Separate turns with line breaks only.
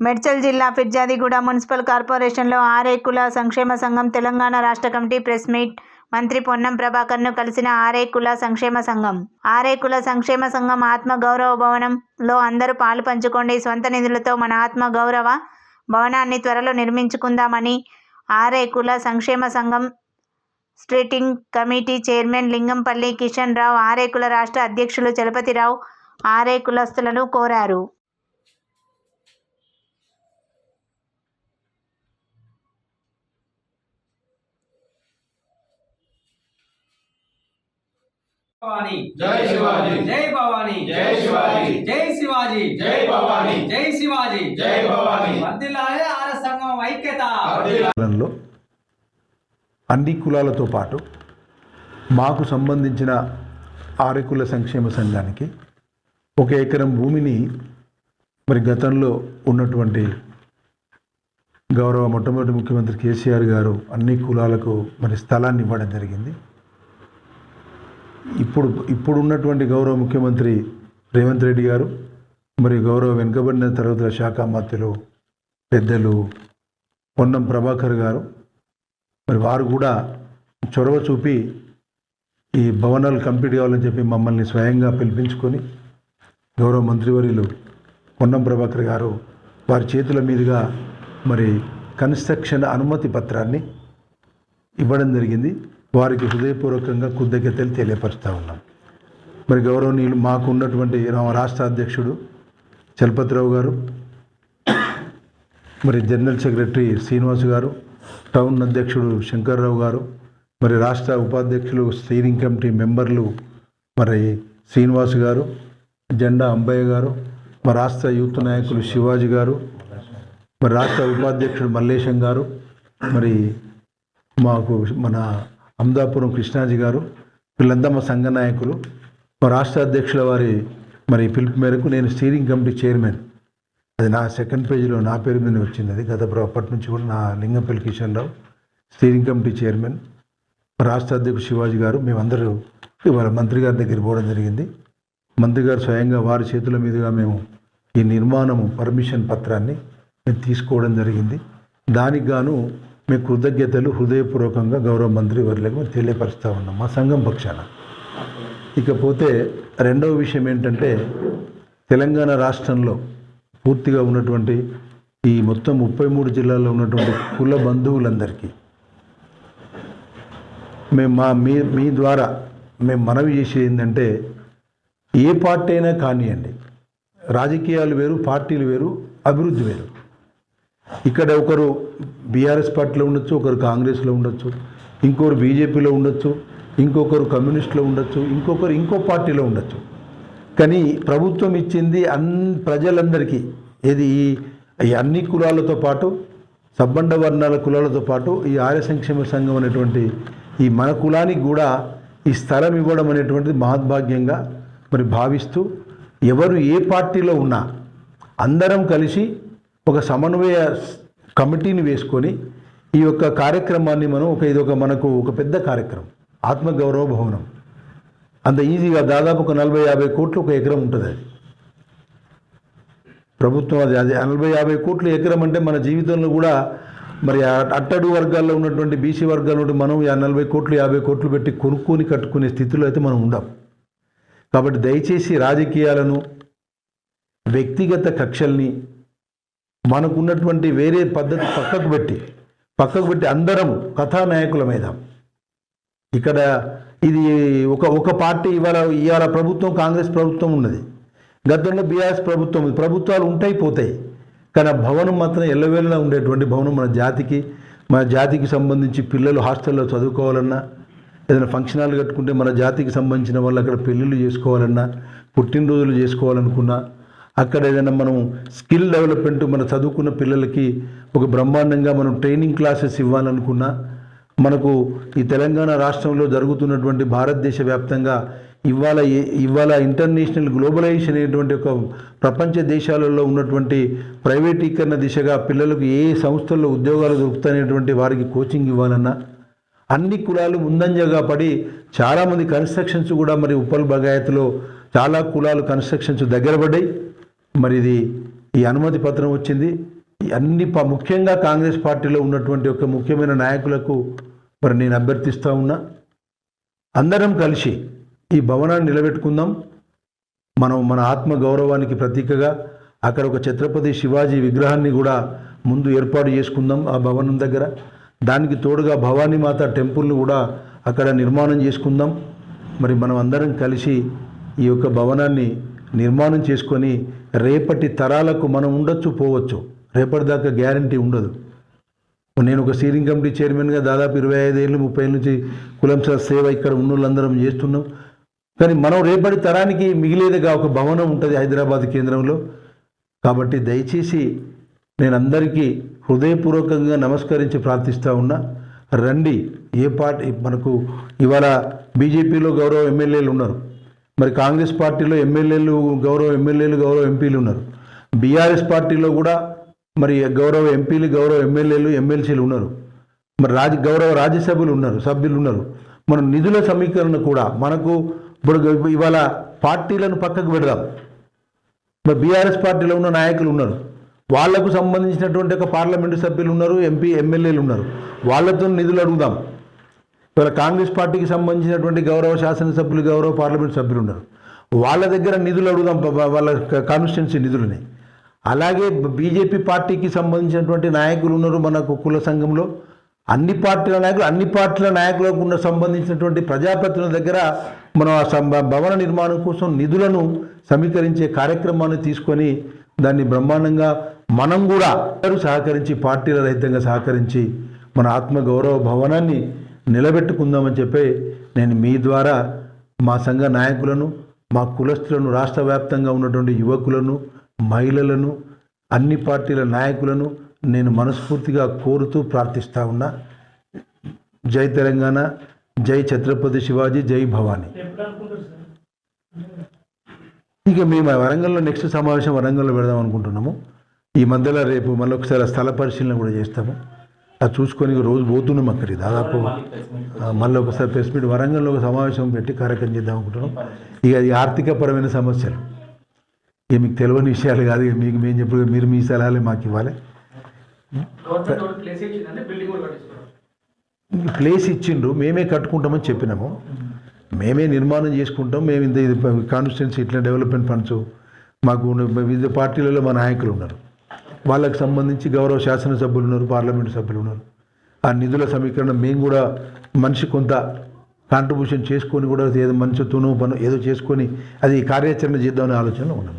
మెడ్చల్ జిల్లా ఫిర్జాదిగూడ మున్సిపల్ కార్పొరేషన్లో ఆర్ఏ కుల సంక్షేమ సంఘం తెలంగాణ రాష్ట్ర కమిటీ ప్రెస్ మీట్. మంత్రి పొన్నం ప్రభాకర్ను కలిసిన ఆర్ఏ కుల సంక్షేమ సంఘం. ఆర్ఏ కుల సంక్షేమ సంఘం ఆత్మ గౌరవ భవనంలో అందరూ పాలు పంచుకోండి. స్వంత నిధులతో మన ఆత్మ గౌరవ భవనాన్ని త్వరలో నిర్మించుకుందామని ఆర్ఏ కుల సంక్షేమ సంఘం steering committee chairman Lingampalli Kishan Rao RA కుల రాష్ట్ర అధ్యక్షులు చలపతిరావు ఆర్ఏ కులస్తులను కోరారు.
భవానీ.
జై శివాజీ.
జై భవానీ.
జై శివాజీ.
జై శివాజీ.
జై భవానీ.
జై శివాజీ.
జై భవానీ.
వర్ధిల్లాలే ఆర సంఘం ఐక్యత.
కులంలో అన్ని కులాలతో పాటు మాకు సంబంధించిన ఆరెకుల సంక్షేమ సంఘానికి ఒక ఎకరం భూమిని మరి గతంలో ఉన్నటువంటి గౌరవ మొట్టమొదటి ముఖ్యమంత్రి కేసీఆర్ గారు అన్ని కులాలకు మరి స్థలాన్ని ఇవ్వడం జరిగింది. ఇప్పుడు ఇప్పుడు ఉన్నటువంటి గౌరవ ముఖ్యమంత్రి రేవంత్ రెడ్డి గారు మరి గౌరవ వెనుకబడిన తరగతుల శాఖ మంత్రులు పెద్దలు పొన్నం ప్రభాకర్ గారు మరి వారు కూడా చొరవ చూపి ఈ భవనాలు కంప్లీట్ కావాలని చెప్పి మమ్మల్ని స్వయంగా పిలిపించుకొని గౌరవ మంత్రివర్యులు పొన్నం ప్రభాకర్ గారు వారి చేతుల మీదుగా మరి కన్స్ట్రక్షన్ అనుమతి పత్రాన్ని ఇవ్వడం జరిగింది. వారికి హృదయపూర్వకంగా కృతజ్ఞతలు తెలియపరుస్తూ ఉన్నాం. మరి గౌరవనీయులు మాకు ఉన్నటువంటి రాష్ట్ర అధ్యక్షుడు చలపతిరావు గారు మరి జనరల్ సెక్రటరీ శ్రీనివాస్ గారు టౌన్ అధ్యక్షుడు శంకర్రావు గారు మరి రాష్ట్ర ఉపాధ్యక్షులు స్టీరింగ్ కమిటీ మెంబర్లు మరి శ్రీనివాస్ గారు జెండా అంబయ్య గారు మా రాష్ట్ర యూత్ నాయకులు శివాజీ గారు మరి రాష్ట్ర ఉపాధ్యక్షుడు మల్లేశం గారు మరి మాకు మన అమదాపురం కృష్ణాజీ గారు వీళ్ళంతా మా సంఘ నాయకులు మా రాష్ట్ర అధ్యక్షుల వారి మరి పిలుపు మేరకు నేను స్టీరింగ్ కమిటీ చైర్మన్. అది నా సెకండ్ పేజీలో నా పేరు మీద వచ్చింది. అది గత అప్పటి నుంచి కూడా నా Lingampalli Kishan Rao steering committee chairman రాష్ట్ర అధ్యక్షుడు శివాజీ గారు మేమందరూ ఇవాళ మంత్రి గారి దగ్గర పోవడం జరిగింది. మంత్రి గారు స్వయంగా వారి చేతుల మీదుగా మేము ఈ నిర్మాణము పర్మిషన్ పత్రాన్ని మేము తీసుకోవడం జరిగింది. దానికి గాను మీ కృతజ్ఞతలు హృదయపూర్వకంగా గౌరవ మంత్రి వారికి మేము తెలియపరుస్తూ ఉన్నాం. మా సంఘం పక్షాన. ఇకపోతే రెండవ విషయం ఏంటంటే తెలంగాణ రాష్ట్రంలో పూర్తిగా ఉన్నటువంటి ఈ మొత్తం ముప్పై మూడు జిల్లాల్లో ఉన్నటువంటి కుల బంధువులందరికీ మేము మా మీ మీ ద్వారా మేము మనవి చేసేది ఏంటంటే ఏ పార్టీ అయినా కానివ్వండి రాజకీయాలు వేరు పార్టీలు వేరు అభివృద్ధి వేరు. ఇక్కడ ఒకరు బీఆర్ఎస్ పార్టీలో ఉండొచ్చు ఒకరు కాంగ్రెస్లో ఉండొచ్చు ఇంకొకరు బీజేపీలో ఉండొచ్చు ఇంకొకరు కమ్యూనిస్ట్లో ఉండొచ్చు ఇంకొకరు ఇంకో పార్టీలో ఉండొచ్చు. కానీ ప్రభుత్వం ఇచ్చింది అన్ ప్రజలందరికీ ఏది ఈ అన్ని కులాలతో పాటు సబ్బండ వర్ణాల కులాలతో పాటు ఈ ఆర్య సంక్షేమ సంఘం అనేటువంటి ఈ మన కులానికి కూడా ఈ స్థలం ఇవ్వడం అనేటువంటిది మహద్భాగ్యంగా మరి భావిస్తూ ఎవరు ఏ పార్టీలో ఉన్నా అందరం కలిసి ఒక సమన్వయ కమిటీని వేసుకొని ఈ యొక్క కార్యక్రమాన్ని మనం ఒక ఇది ఒక మనకు ఒక పెద్ద కార్యక్రమం ఆత్మగౌరవ భవనం. అంత ఈజీగా దాదాపు ఒక నలభై యాభై కోట్లు ఒక ఎకరం ఉంటుంది అది. ప్రభుత్వం అది అది నలభై యాభై కోట్లు ఎకరం అంటే మన జీవితంలో కూడా మరి అట్టడు వర్గాల్లో ఉన్నటువంటి బీసీ వర్గాల నుండి మనం ఆ నలభై కోట్లు యాభై కోట్లు పెట్టి కొనుక్కొని కట్టుకునే స్థితిలో అయితే మనం ఉండం. కాబట్టి దయచేసి రాజకీయాలను వ్యక్తిగత కక్షల్ని మనకున్నటువంటి వేరే పద్ధతి పక్కకు పెట్టి పక్కకు పెట్టి అందరం కథానాయకుల మీద. ఇక్కడ ఇది ఒక ఒక పార్టీ ఇవాళ ఇవాళ ప్రభుత్వం కాంగ్రెస్ ప్రభుత్వం ఉన్నది. గతంలో బీఆర్ఎస్ ప్రభుత్వం ఉంది. ప్రభుత్వాలు ఉంటాయి పోతాయి. కానీ ఆ భవనం మాత్రం ఎల్లవేళలా ఉండేటువంటి భవనం మన జాతికి మన జాతికి సంబంధించి పిల్లలు హాస్టల్లో చదువుకోవాలన్నా ఏదైనా ఫంక్షన్ హాల్ కట్టుకుంటే మన జాతికి సంబంధించిన వాళ్ళు అక్కడ పెళ్ళిళ్ళు చేసుకోవాలన్నా పుట్టినరోజులు చేసుకోవాలనుకున్నా అక్కడ ఏదైనా మనం స్కిల్ డెవలప్మెంట్ మన చదువుకున్న పిల్లలకి ఒక బ్రహ్మాండంగా మనం ట్రైనింగ్ క్లాసెస్ ఇవ్వాలనుకున్నా మనకు ఈ తెలంగాణ రాష్ట్రంలో జరుగుతున్నటువంటి భారతదేశ వ్యాప్తంగా ఇవాళ ఇవాళ ఇంటర్నేషనల్ గ్లోబలైజేషన్ అనేటువంటి ఒక ప్రపంచ దేశాలలో ఉన్నటువంటి ప్రైవేటీకరణ దిశగా పిల్లలకు ఏ సంస్థల్లో ఉద్యోగాలు దొరుకుతాయనేటువంటి వారికి కోచింగ్ ఇవ్వాలన్నా అన్ని కులాలు ముందంజగా పడి చాలామంది కన్స్ట్రక్షన్స్ కూడా మరి ఉప్పల్ బగాయత్లో చాలా కులాలు కన్స్ట్రక్షన్స్ దగ్గర పడ్డాయి. మరి ఇది ఈ అనుమతి పత్రం వచ్చింది. ఈ అన్ని ప- ముఖ్యంగా కాంగ్రెస్ పార్టీలో ఉన్నటువంటి ఒక ముఖ్యమైన నాయకులకు మరి నేను అభ్యర్థిస్తూ ఉన్నా. అందరం కలిసి ఈ భవనాన్ని నిలబెట్టుకుందాం. మనం మన ఆత్మ గౌరవానికి ప్రతీకగా అక్కడ ఒక ఛత్రపతి శివాజీ విగ్రహాన్ని కూడా ముందు ఏర్పాటు చేసుకుందాం ఆ భవనం దగ్గర. దానికి తోడుగా భవానీ మాత టెంపుల్ని కూడా అక్కడ నిర్మాణం చేసుకుందాం. మరి మనం అందరం కలిసి ఈ యొక్క భవనాన్ని నిర్మాణం చేసుకొని రేపటి తరాలకు మనం ఉండొచ్చు పోవచ్చు. రేపటి దాకా గ్యారంటీ ఉండదు. నేను ఒక స్టీరింగ్ కమిటీ చైర్మన్గా దాదాపు ఇరవై ఐదేళ్ళు ముప్పై ఏళ్ళ నుంచి కులం సేవ ఇక్కడ ఉన్నోళ్ళందరం చేస్తున్నాం. కానీ మనం రేపటి తరానికి మిగిలేదిగా ఒక భవనం ఉంటుంది హైదరాబాద్ కేంద్రంలో. కాబట్టి దయచేసి నేను అందరికీ హృదయపూర్వకంగా నమస్కరించి ప్రార్థిస్తూ ఉన్నా. రండి ఏ పార్టీ మనకు ఇవాళ బీజేపీలో గౌరవ ఎమ్మెల్యేలు ఉన్నారు. మరి కాంగ్రెస్ పార్టీలో ఎమ్మెల్యేలు గౌరవ ఎమ్మెల్యేలు గౌరవ ఎంపీలు ఉన్నారు. బీఆర్ఎస్ పార్టీలో కూడా మరి గౌరవ ఎంపీలు గౌరవ ఎమ్మెల్యేలు ఎమ్మెల్సీలు ఉన్నారు. మరి రాజ గౌరవ రాజ్యసభ్యులు ఉన్నారు సభ్యులు ఉన్నారు. మన నిధుల సమీకరణ కూడా మనకు ఇప్పుడు ఇవాళ పార్టీలను పక్కకు పెడదాం. మరి బీఆర్ఎస్ పార్టీలో ఉన్న నాయకులు ఉన్నారు. వాళ్ళకు సంబంధించినటువంటి ఒక పార్లమెంటు సభ్యులు ఉన్నారు ఎంపీ ఎమ్మెల్యేలు ఉన్నారు. వాళ్ళతో నిధులు అడుగుదాం. ఇవాళ కాంగ్రెస్ పార్టీకి సంబంధించినటువంటి గౌరవ శాసనసభ్యులు గౌరవ పార్లమెంట్ సభ్యులు ఉన్నారు. వాళ్ళ దగ్గర నిధులు అడుగుదాం వాళ్ళ కాన్స్టిట్యున్సీ నిధులని. అలాగే బీజేపీ పార్టీకి సంబంధించినటువంటి నాయకులు ఉన్నారు మనకు కుల సంఘంలో. అన్ని పార్టీల నాయకులు అన్ని పార్టీల నాయకులకు ఉన్న సంబంధించినటువంటి ప్రజాప్రతినిధుల దగ్గర మనం ఆ భవన నిర్మాణం కోసం నిధులను సమీకరించే కార్యక్రమాన్ని తీసుకొని దాన్ని బ్రహ్మాండంగా మనం కూడా అందరూ సహకరించి పార్టీల రహితంగా సహకరించి మన ఆత్మగౌరవ భవనాన్ని నిలబెట్టుకుందామని చెప్పి నేను మీ ద్వారా మా సంఘ నాయకులను మా కులస్తులను రాష్ట్ర వ్యాప్తంగా ఉన్నటువంటి యువకులను మహిళలను అన్ని పార్టీల నాయకులను నేను మనస్ఫూర్తిగా కోరుతూ ప్రార్థిస్తా ఉన్నా. జై తెలంగాణ జై ఛత్రపతి శివాజీ జై భవానీ. ఇక మేము వరంగల్లో నెక్స్ట్ సమావేశం వరంగల్లో పెడదాం అనుకుంటున్నాము. ఈ మధ్యలో రేపు మళ్ళీ ఒకసారి స్థల పరిశీలన కూడా చేస్తాము. అది చూసుకొని రోజు పోతున్నాం అక్కడికి దాదాపు. మళ్ళీ ఒకసారి ప్రెస్ మీట్ వరంగల్లో ఒక సమావేశం పెట్టి కార్యక్రమం చేద్దాం అనుకుంటున్నాం. ఇక అది ఆర్థికపరమైన సమస్యలు. ఇక మీకు తెలియని విషయాలు కాదు ఇక మీకు మేము చెప్పు మీరు మీ సలహాలే మాకు ఇవ్వాలి.
ప్లేస్
ఇచ్చిండ్రు మేమే కట్టుకుంటామని చెప్పినాము. మేమే నిర్మాణం చేసుకుంటాం మేము ఇంత ఇది కాన్స్టిట్యున్సీ ఇట్లా డెవలప్మెంట్ ఫండ్స్ మాకు వివిధ పార్టీలలో మా నాయకులు ఉన్నారు. వాళ్ళకి సంబంధించి గౌరవ శాసనసభ్యులు ఉన్నారు పార్లమెంటు సభ్యులు ఉన్నారు. ఆ నిధుల సమీకరణ మేము కూడా మనిషి కొంత కాంట్రిబ్యూషన్ చేసుకొని కూడా ఏదో మనిషితోనూ పను ఏదో చేసుకొని అది కార్యాచరణ చేద్దామనే ఆలోచనలో ఉన్నాం.